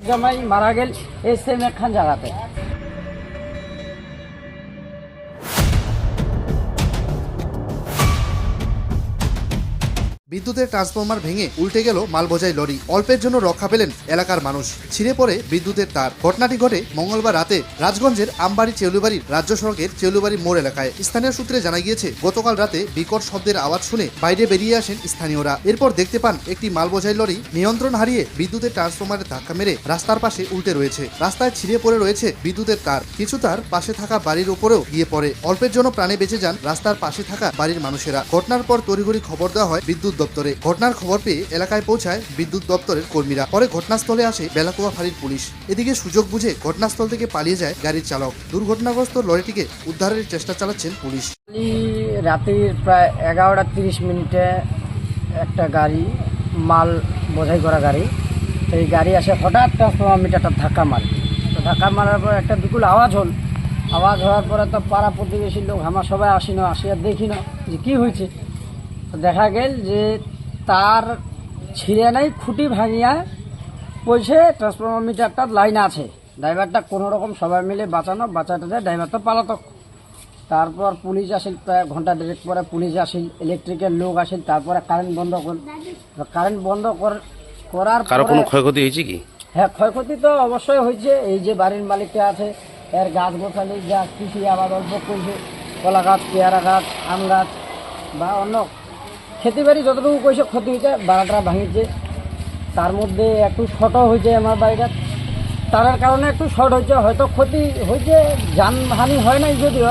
জামাই মারা গেল এসে সেম একখান জায়গাতে বিদ্যুতের ট্রান্সফরমার ভেঙে উল্টে গেল মালবোঝাই লরি। অল্পের জন্য রক্ষা পেলেন এলাকার মানুষ। ছিঁড়ে পড়ে বিদ্যুতের তার। ঘটনাটি ঘটে মঙ্গলবার রাতে রাজগঞ্জের আমবাড়ি চেউলুবাড়ির রাজ্য সড়কের চেউলুবাড়ি মোড় এলাকায়। স্থানীয় সূত্রে জানা গিয়েছে, গতকাল রাতে বিকট শব্দের আওয়াজ শুনে বাইরে বেরিয়ে আসেন স্থানীয়রা। এরপর দেখতে পান, একটি মালবোঝাই লরি নিয়ন্ত্রণ হারিয়ে বিদ্যুতের ট্রান্সফরমারে ধাক্কা মেরে রাস্তার পাশে উল্টে রয়েছে। রাস্তায় ছিঁড়ে পড়ে রয়েছে বিদ্যুতের তার। কিছু তার পাশে থাকা বাড়ির উপরেও গিয়ে পড়ে। অল্পের জন্য প্রাণে বেঁচে যান রাস্তার পাশে থাকা বাড়ির মানুষেরা। ঘটনার পর তড়িঘড়ি খবর দেওয়া হয় বিদ্যুৎ দপ্তরে ঘটনার খবর পেয়ে এলাকায় পৌঁছায় বিদ্যুৎ দপ্তরের কর্মীরা। পরে ঘটনাস্থলে আসে বেলাকুয়া ফাঁড়ির পুলিশ। এদিকে সুযোগ বুঝে ঘটনাস্থল থেকে পালিয়ে যায় গাড়ির চালক। দুর্ঘটনাগ্রস্ত লরিটিকে উদ্ধারের চেষ্টা চালাচ্ছেন পুলিশ। রাতের প্রায় এগারোটা তিরিশ মিনিটে একটা গাড়ি, মাল বোঝাই করা গাড়ি, তো এই গাড়ি আসে হঠাৎ মিটারটা ধাক্কা মারে। তো ধাক্কা মারার পর একটা বিপুল আওয়াজ হল। আওয়াজ হওয়ার পরে তো পাড়া প্রতিবেশীর লোক, আমার সবাই আসি না আসি আর দেখি না যে কী হয়েছে। দেখা গেল যে তার ছিঁড়ে নাই খুঁটি ভাঙিয়া পয়সে ট্রান্সফর্মার মিটারটা লাইন আছে। ড্রাইভারটা কোনো রকম সবাই মিলে বাঁচানো বাঁচাতে যায় ড্রাইভার তো পালাতক। তারপর পুলিশ আসিল প্রায় ঘণ্টা দেড়েক পরে পুলিশ আসিল ইলেকট্রিকের লোক আসিল তারপরে কারেন্ট বন্ধ কর কারেন্ট বন্ধ কর- করার কারও কোনো ক্ষয়ক্ষতি হয়েছে কি? হ্যাঁ ক্ষয়ক্ষতি তো অবশ্যই হয়েছে। এই যে বাড়ির মালিকটা আছে এর গাছ গোছালি যা কৃষি আবাদ অল্প করছে কলা গাছ পেয়ারা গাছ আম গাছ বা অন্য খেতে বাড়ি যতটুকু কইছে ক্ষতি হয়েছে বাড়াটা ভাঙিছে তার মধ্যে একটু শর্টও হয়েছে আমার বাড়িটা। তার কারণে একটু শর্ট হয়েছে হয়তো ক্ষতি হয়েছে যানহানি হয় নাই যদিও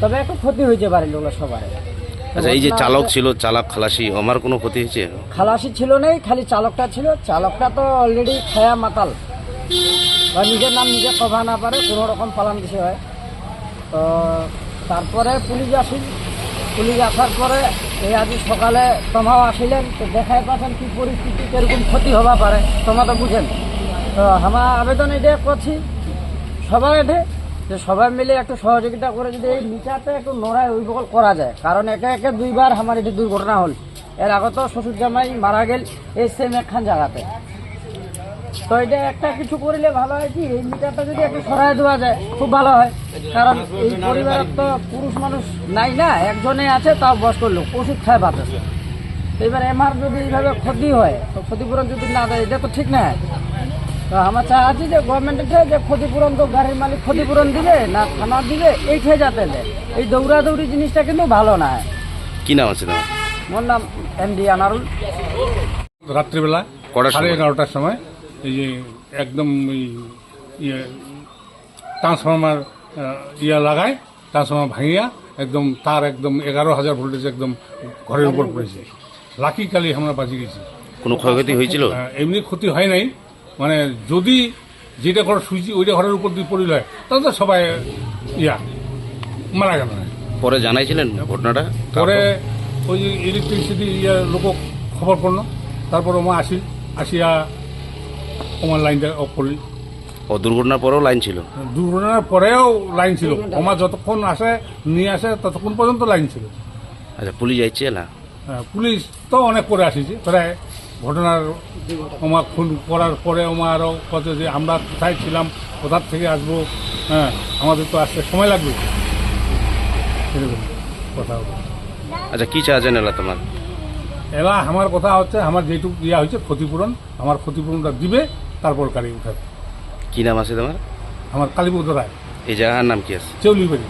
তবে একটু ক্ষতি হয়েছে বাড়ির লোক সবার। আচ্ছা এই যে চালক ছিল চালক খালাসি আমার কোনো ক্ষতি হয়েছে? খালাসি ছিল নেই খালি চালকটা ছিল। চালকটা তো অলরেডি খায়া মাতাল। বা নিজের নাম নিজে কভা না পারে কোনো রকম পালান দিছে হয়। তো তারপরে পুলিশ আসিল পুলিশ আসার পরে এই আজি সকালে তোমাও আসিলেন, তো দেখাই পাচ্ছেন কি পরিস্থিতি, কীরকম ক্ষতি হবা পারে তোমরা তো বুঝেন। তো আমার আবেদন এটাই করছি সবার এঠে যে সবাই মিলে একটু সহযোগিতা করে যদি এই মিটারটা একটু নড়ায় ওই বকল করা যায়। কারণ একে একে দুইবার আমার এটি দুর্ঘটনা হল। এর আগে তো শ্বশুর জামাই মারা গেল এই সেম একখান জায়গাতে। তো এটা একটা কিছু করিলে ভালো হয় কি? এই মিটারটা যদি একটু সরাই দেওয়া যায় খুব ভালো হয়। কারণ এই পরিবারের তো পুরুষ মানুষ নাই না একজনে আছে তাও বয়স্ক লোক ওষুধ খায় বাঁচে এবার এমার যদি এইভাবে ক্ষতি হয় তো ক্ষতিপূরণ যদি না দেয় এটা তো ঠিক না। তো আমার চা আছে যে গভর্নমেন্টের থেকে যে ক্ষতিপূরণ তো গাড়ির মালিক ক্ষতিপূরণ দিবে না থানা দিবে এইটাই যাতে দেয়। এই দৌড়াদৌড়ি জিনিসটা কিন্তু ভালো না। কি নাম আছে তোমার? মোর নাম এম ডি আনারুল। রাত্রিবেলা সাড়ে এগারোটার সময়। এই যে একদম এই ইয়ে ট্রান্সফর্মার ইয়া লাগায় ট্রান্সফর্মার ভাঙিয়া একদম তার একদম এগারো হাজার ভোল্টেজ একদম ঘরের উপর পড়েছে। লাকি কালি আমরা বাঁচিয়ে গেছি। কোনো ক্ষয়ক্ষতি হয়েছিল? এমনি ক্ষতি হয় নাই। মানে যদি যেটা ঘর সুইচি ওইটা ঘরের উপর দিয়ে পড়িল হয় তাহলে তো সবাই ইয়া মারা গেল। পরে জানাইছিলেন ঘটনাটা? পরে ওই যে ইলেকট্রিসিটি ইয়ে লোক খবর করল। তারপর ওমা আসি আসিয়া আমার লাইনটা অফ করলি ও দুর্ঘটনার পরেও লাইন ছিল? দুর্ঘটনার পরেও লাইন ছিল। আমার যতক্ষণ আসে নিয়ে আসে ততক্ষণ পর্যন্ত লাইন ছিল। আচ্ছা পুলিশ যাইছে না? হ্যাঁ, পুলিশ তো অনেক করে আসিছে। প্রায় ঘটনার ওমা খুন করার পরে ওমা আরও কত যে আমরা কোথায় ছিলাম কোথার থেকে আসব হ্যাঁ আমাদের তো আসতে সময় লাগবে। এরকম কথা। আচ্ছা কি চাচ্ছেন এলা তোমার? এলা আমার কথা হচ্ছে আমার যেটুকু ইয়া হয়েছে ক্ষতিপূরণ আমার ক্ষতিপূরণটা দিবে তারপর গাড়ি উঠাবে। কি নাম আছে তোমার? আমার কালীপুর রায়। এই জায়গার নাম কি আছে? চেউলিবাড়ি